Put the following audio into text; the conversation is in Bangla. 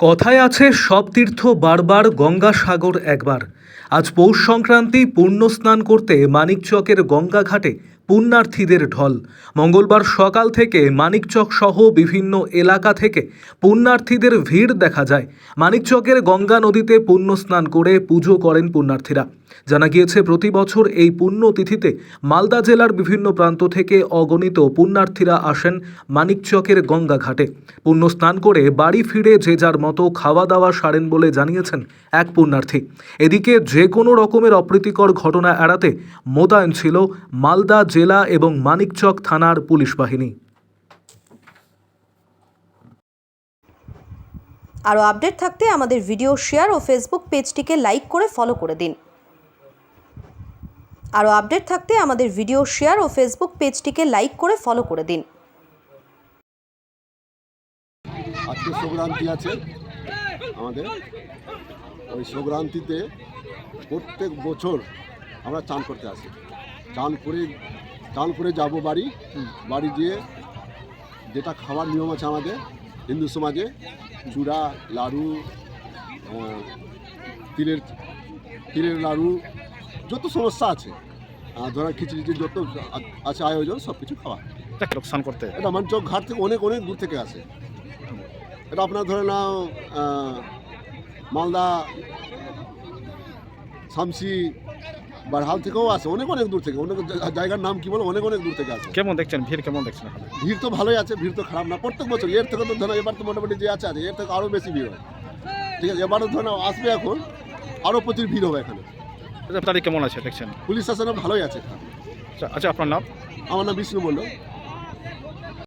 কথায় আছে, সব তীর্থ বারবার গঙ্গা সাগর একবার। আজ পৌষ সংক্রান্তি পূর্ণ স্নান করতে মানিকচকের গঙ্গা ঘাটে পুণ্যার্থীদের ঢল। মঙ্গলবার সকাল থেকে মানিকচক সহ বিভিন্ন এলাকা থেকে পুণ্যার্থীদের ভিড় দেখা যায়। মানিকচকের গঙ্গা নদীতে পুণ্য স্নান করে পুজো করেন পুণ্যার্থীরা। জানা গিয়েছে, প্রতি বছর এই পুণ্য তিথিতে মালদা জেলার বিভিন্ন প্রান্ত থেকে অগণিত পুণ্যার্থীরা আসেন মানিকচকের গঙ্গা ঘাটে। পুণ্য স্নান করে বাড়ি ফিরে যে যার মতো খাওয়া দাওয়া সারেন বলে জানিয়েছেন এক পুণ্যার্থী। এদিকে যে কোনো রকমের অপ্রীতিকর ঘটনা এড়াতে মোতায়েন ছিল মালদা জেলা এবং মানিকচক থানার পুলিশ বাহিনী। আরও আপডেট থাকতে আমাদের ভিডিও শেয়ার ও ফেসবুক পেজটিকে লাইক করে ফলো করে দিন। আরও আপডেট থাকতে আমাদের ভিডিও শেয়ার ও ফেসবুক পেজটিকে লাইক করে ফলো করে দিন। আজকে সংক্রান্তি আছে আমাদের। ওই সংক্রান্তিতে প্রত্যেক বছর আমরা চান করতে আসি। চান করে করে যাব বাড়ি। বাড়ি গিয়ে যেটা খাওয়ার নিয়ম আছে আমাদের হিন্দু সমাজে চূড়া লাড়ু তিলের তিলের লাড়ু যত সমস্যা আছে ধরেন খিচড়ি যত আছে আয়োজন সব কিছু খাওয়া লোকসান করতে? এটা মানচক ঘাট থেকে অনেক অনেক দূর থেকে আসে। এটা আপনার ধরে নাও মালদা শামসি বারহাল থেকেও আসে অনেক অনেক দূর থেকে অনেক জায়গার নাম কি বলো অনেক অনেক দূর থেকে আছে। কেমন দেখছেন? ভিড় কেমন দেখছেন ভিড় তো ভালোই আছে ভিড় তো খারাপ না প্রত্যেক বছর এর থেকে তো ধরো এবার তো মোটামুটি যে আছে আছে এর থেকে আরও বেশি ভিড় হয়। ঠিক আছে এবারও ধরো আসবে এখন আরও প্রচুর ভিড় হবে এখানে। এটা তারিখ কেমন আছে দেখছেন? পুলিশ শাসনও ভালোই আছে আচ্ছা, আচ্ছা আপনার নাম? আমার নাম বিষ্ণু মণ্ডল।